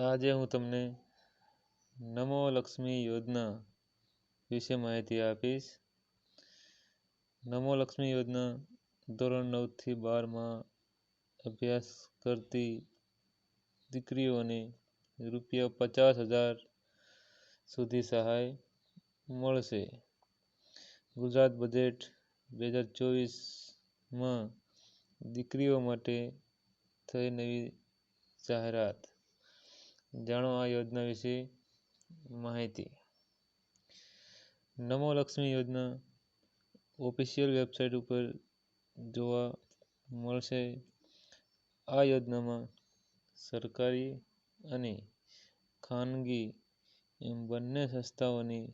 આજે હું તમને નમો લક્ષ્મી યોજના વિશે માહિતી આપીશ. નમો લક્ષ્મી યોજના ધોરણ નવથી બારમાં અભ્યાસ કરતી દીકરીઓને રૂપિયા પચાસ હજાર સુધી સહાય મળશે. ગુજરાત બજેટ બે હજાર ચોવીસમાં દીકરીઓ માટે થઈ નવી જાહેરાત. જાણો આ યોજના વિશે માહિતી. નમો લક્ષ્મી યોજના ઓફિશિયલ વેબસાઇટ ઉપર જોવા મળશે. આ યોજનામાં સરકારી અને ખાનગી એમ બંને સંસ્થાઓની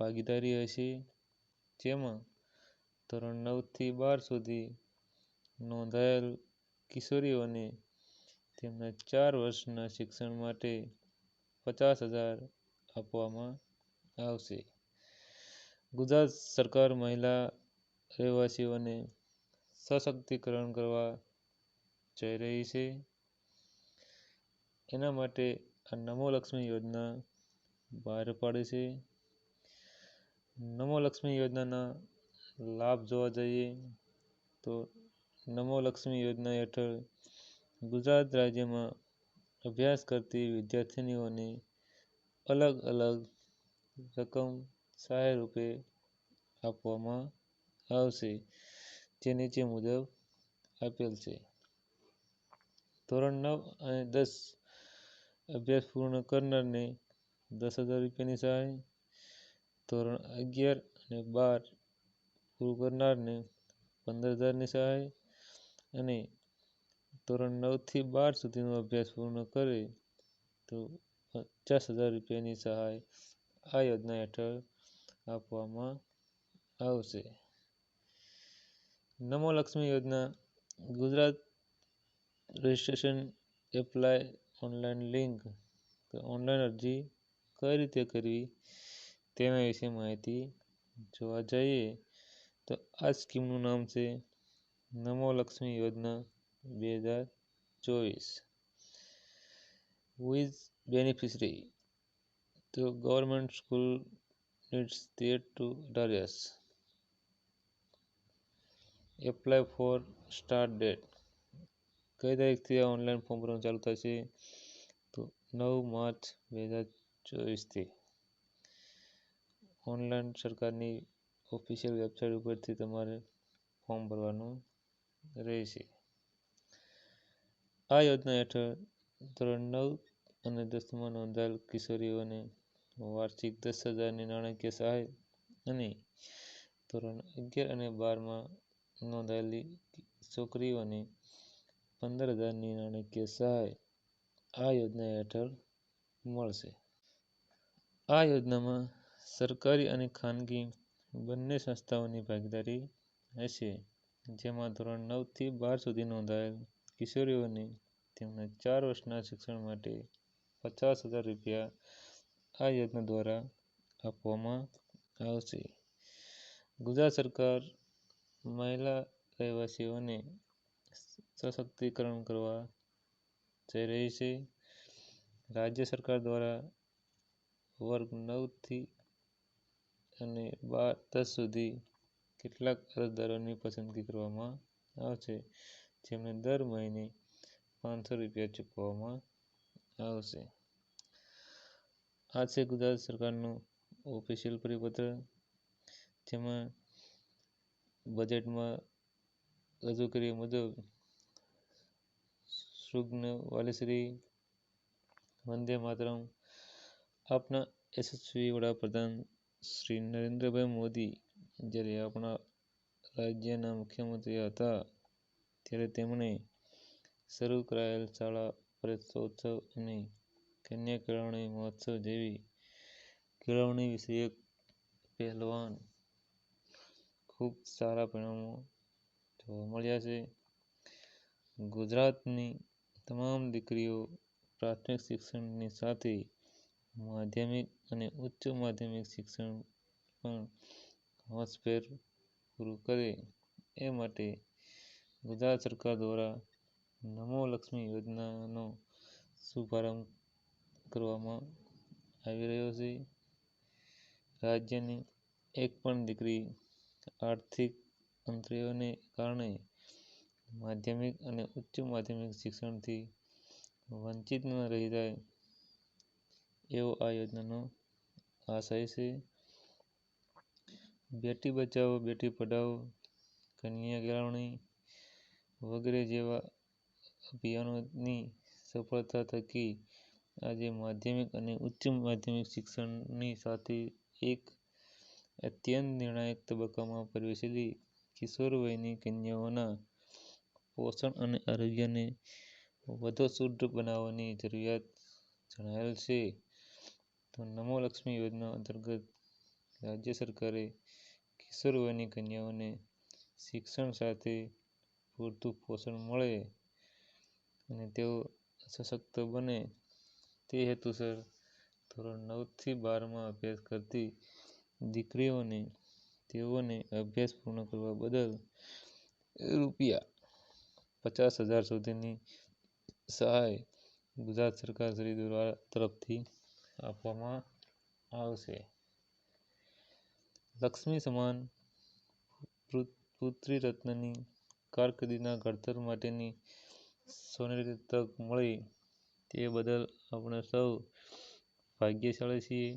ભાગીદારી હશે, જેમાં ધોરણ નવથી બાર સુધી નોંધાયેલ કિશોરીઓને તેમના ચાર વર્ષના શિક્ષણ માટે પચાસ હજાર આપવામાં આવશે. ગુજરાત સરકાર મહિલા રહેવાસીઓને સશક્તિકરણ કરવા જઈ રહી છે. એના માટે આ નમો લક્ષ્મી યોજના બહાર પાડે છે. નમો લક્ષ્મી યોજનાના લાભ જોવા જઈએ તો નમો લક્ષ્મી યોજના હેઠળ ગુજરાત રાજ્યમાં અભ્યાસ કરતી વિદ્યાર્થિનીઓને અલગ અલગ રકમ સહાય રૂપે આપવામાં આવશે, જે નીચે મુજબ આપેલ છે. ધોરણ નવ અને દસ અભ્યાસ પૂર્ણ કરનારને દસ હજાર રૂપિયાની સહાય, ધોરણ અગિયાર અને બાર પૂરું કરનારને પંદર હજારની સહાય અને ધોરણ નવથી બાર સુધીનો અભ્યાસ પૂર્ણ કરે તો પચાસ હજાર રૂપિયાની સહાય આ યોજના હેઠળ આપવામાં આવશે. Namo Lakshmi Yojana Gujarat registration apply online link. Online અરજી કઈ રીતે કરવી તેના વિશે માહિતી જોવા જઈએ. તો આ સ્કીમનું નામ છે નમો લક્ષ્મી યોજના બે હજાર ચોવીસ. ઇઝ બેનિફિશરી તો ગવર્મેન્ટ સ્કૂલ નીડ્સ તેર ટુ અઢાર years apply for start date કઈ તારીખથી આ ઓનલાઈન ફોર્મ ભરવાનું ચાલુ થશે તો નવ માર્ચ બે હજાર ચોવીસથી. ઓનલાઈન સરકારની ઓફિશિયલ વેબસાઇટ ઉપરથી તમારે ફોર્મ ભરવાનું રહેશે. આ યોજના હેઠળ ધોરણ નવ અને દસમાં નોંધાયેલ કિશોરીઓને વાર્ષિક દસ હજારની નાણાકીય સહાય અને ધોરણ અગિયાર અને બારમાં નોંધાયેલી છોકરીઓને પંદર હજારની નાણાકીય સહાય આ યોજના હેઠળ મળશે. આ યોજનામાં સરકારી અને ખાનગી બંને સંસ્થાઓની ભાગીદારી હશે, જેમાં ધોરણ નવથી બાર સુધી નોંધાયેલ કિશોરીઓને તેમના ચાર વર્ષના શિક્ષણ માટે પચાસ હજાર રૂપિયા આ યોજના દ્વારા આપવામાં આવશે. ગુજરાત સરકાર મહિલા રહેવાસીઓને સશક્તિકરણ કરવા જઈ રહી છે. રાજ્ય સરકાર દ્વારા વર્ગ નવથી અને બાર દસ સુધી કેટલાક અરજદારોની પસંદગી કરવામાં આવશે. જેમને દર મહિને પાંચસો રૂપિયા ચૂકવવામાં આવશે. આ છે ગુજરાત સરકારનું ઓફિશિયલ પરિપત્ર, જેમાં બજેટમાં રજૂ કર્યા મુજબ સુગ્ન વાલીશ્રી, વંદે માતરમ, આપના યશસ્વી વડાપ્રધાન શ્રી નરેન્દ્રભાઈ મોદી જ્યારે આપણા રાજ્યના મુખ્યમંત્રી હતા ત્યારે તેમણે શરૂ કરાયેલ શાળા પ્રવેશોત્સવ અને કન્યા કેળવણી મહોત્સવ જેવી કેળવણી વિષયક પહેલમાં ખૂબ સારા પરિણામો જોવા મળ્યા છે. ગુજરાતની તમામ દીકરીઓ પ્રાથમિક શિક્ષણની સાથે માધ્યમિક અને ઉચ્ચ માધ્યમિક શિક્ષણ પણ હોંશભેર પૂરું કરે એ માટે ગુજરાત સરકાર દ્વારા નમો લક્ષ્મી યોજનાનો શુભારંભ કરવામાં આવી રહ્યો છે. રાજ્યની એક પણ દીકરી આર્થિક અંતરાયોને કારણે માધ્યમિક અને ઉચ્ચ માધ્યમિક શિક્ષણથી વંચિત ન રહી જાય એવો આ યોજનાનો આશય છે. બેટી બચાવો, બેટી પઢાઓ, કન્યા કેળવણી વગેરે જેવા અભિયાનોની સફળતા થકી આજે માધ્યમિક અને ઉચ્ચ માધ્યમિક શિક્ષણની સાથે એક અત્યંત નિર્ણાયક તબક્કામાં પ્રવેશેલી કિશોર વયની કન્યાઓના પોષણ અને આરોગ્યને વધુ સુદૃઢ બનાવવાની જરૂરિયાત જણાયેલ છે. તો નમો લક્ષ્મી યોજના અંતર્ગત રાજ્ય સરકારે કિશોર વયની કન્યાઓને શિક્ષણ સાથે પૂરતું પોષણ મળે અને તેઓ સશક્ત બને તે હેતુસર ધોરણ નવથી બારમાં અભ્યાસ કરતી દીકરીઓને તેઓને અભ્યાસ પૂર્ણ કરવા બદલ રૂપિયા પચાસ હજાર સુધીની સહાય ગુજરાત સરકાર શ્રી તરફથી આપવામાં આવશે. લક્ષ્મી સમાન પુત્રીરત્નની કારકિર્દીના ઘડતર માટેની સોનેરી તક મળી. તે બદલ આપણે સૌ ભાગ્યશાળી છીએ.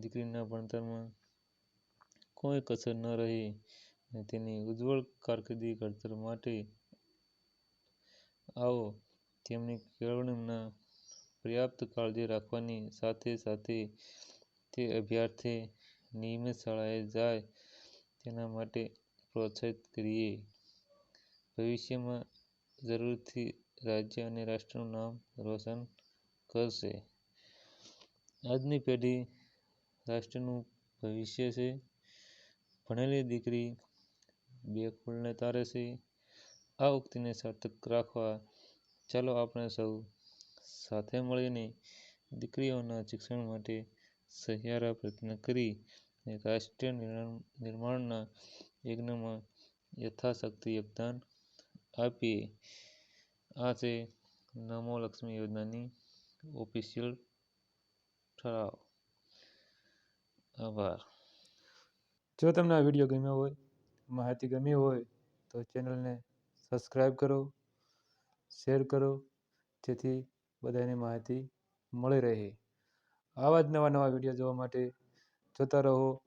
દીકરીના ભણતરમાં કોઈ કસર ન રહી અને તેની ઉજ્જવળ કારકિર્દી ઘડતર માટે આવો. તેમની કેળવણીમાં પર્યાપ્ત કાળજી રાખવાની સાથે સાથે તે અભ્યાર્થી નિયમિત શાળાએ જાય તેના માટે પ્રોત્સાહિત કરીએ. ભવિષ્યમાં જરૂરથી રાજ્ય અને રાષ્ટ્રનું નામ રોશન કરશે. આજની પેઢી રાષ્ટ્રનું ભવિષ્ય છે. ભણેલી દીકરી બે ફૂલને તારે છે. આ ઉક્તિને સાર્થક રાખવા ચાલો આપણે સૌ સાથે મળીને દીકરીઓના શિક્ષણ માટે સહિયારા પ્રયત્ન કરી અને રાષ્ટ્ર નિર્માણના યજ્ઞમાં યથાશક્તિ યોગદાન આપીએ આ છે નમો લક્ષ્મી યોજનાની ઓફિશિયલ ઠરાવ. આભાર. જો તમને આ વીડિયો ગમ્યો હોય, માહિતી ગમી હોય, તો ચેનલને સબસ્ક્રાઈબ કરો, શેર કરો, જેથી બધાને માહિતી મળી રહે. આવા જ નવા નવા વીડિયો જોવા માટે જોતા રહો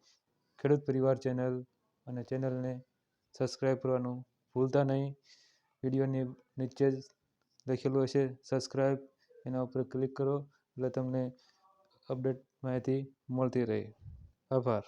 ખેડૂત પરિવાર ચેનલ અને ચેનલને સબસ્ક્રાઈબ કરવાનું ભૂલતા નહીં. વિડીયોની નીચે જ લખેલું હશે સબસ્ક્રાઈબ એના ઉપર ક્લિક કરો એટલે તમને અપડેટ માહિતી મળતી રહે. આભાર.